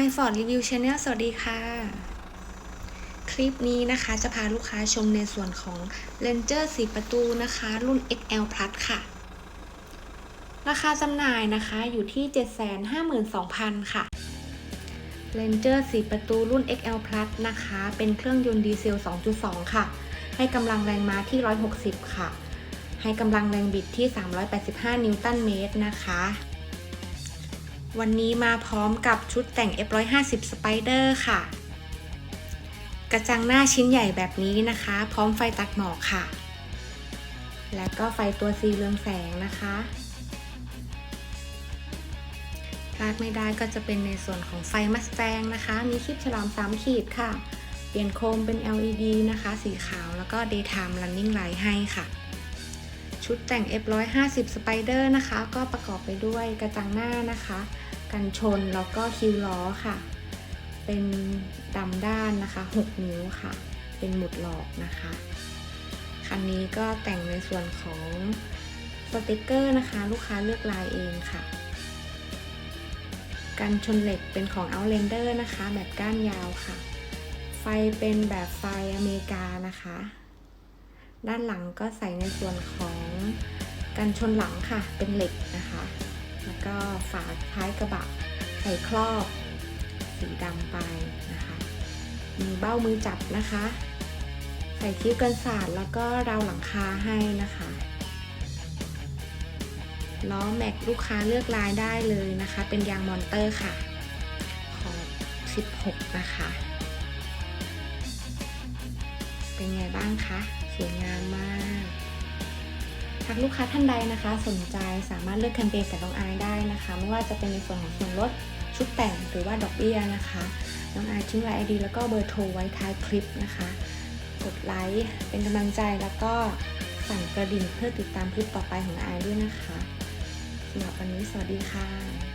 iFord Review Channel สวัสดีค่ะ คลิปนี้นะคะจะพาลูกค้าชมในส่วนของ Ranger 4 ประตูนะคะ รุ่น XL Plus ค่ะ ราคาจำหน่ายนะคะอยู่ที่ 752,000 ค่ะ Ranger 4 ประตูรุ่น XL Plus นะคะ เป็นเครื่องยนต์ดีเซล 2.2 ค่ะ ให้กำลังแรงม้าที่ 160 ค่ะ ให้กำลังแรงบิดที่ 385 นิวตันเมตรนะคะ วันนี้มาพร้อมกับชุดแต่ง F150 Spider ค่ะ กระจังหน้าชิ้นใหญ่แบบนี้นะคะ พร้อมไฟตัดหมอกค่ะ และก็ไฟตัวซีเรืองแสงนะคะพลาดไม่ได้ก็จะเป็นในส่วนของไฟมัสแตงนะคะ มีคลิปฉลาม3ขีดค่ะ เปลี่ยนโคมเป็น LED นะคะ สีขาวแล้วก็ daytime running light ให้ค่ะ ชุดแต่ง F150 Spider นะคะ ก็ประกอบไปด้วยกระจังหน้านะคะ กันชนแล้วก็คิวล้อค่ะ เป็นดำด้านนะคะ 6 นิ้วค่ะ เป็นหมุดหลอกนะคะ คันนี้ก็แต่งในส่วนของสติกเกอร์นะคะ ลูกค้าเลือกลายเองค่ะ กันชนเหล็กเป็นของ Outlander นะคะ แบบก้านยาวค่ะ ไฟเป็นแบบไฟอเมริกานะคะด้านหลังก็ใส่ในส่วนของ กันชนหลังค่ะเป็นเหล็กนะคะ แล้วก็ฝาท้ายกระบะใส่ครอบสีดำไปนะคะ มีเบ้ามือจับนะคะ ใส่คิ้วกันสาดแล้วก็ราวหลังคาให้นะคะล้อแม็กลูกค้าเลือกลายได้เลยนะคะ เป็นยางมอนเตอร์ค่ะ ขอบ16 นะคะ เป็นไงบ้างคะสวยงามมากากลูกค้าท่านใดนะคะ สนใจสามารถเลือกแคมเปญกับน้องอายได้นะคะ ไม่ว่าจะเป็นในส่วนของส่วนลดชุดแต่งหรือว่าดอกเบี้ยนะคะน้องอายทิ้งไลน์ไอดีแล้วก็เบอร์โทรไว้ท้ายคลิปนะคะ กดไลค์เป็นกำลังใจแล้วก็สั่นกระดิ่งเพื่อติดตามคลิปต่อไปของอายด้วยนะคะสำหรับวันนี้สวัสดีค่ะ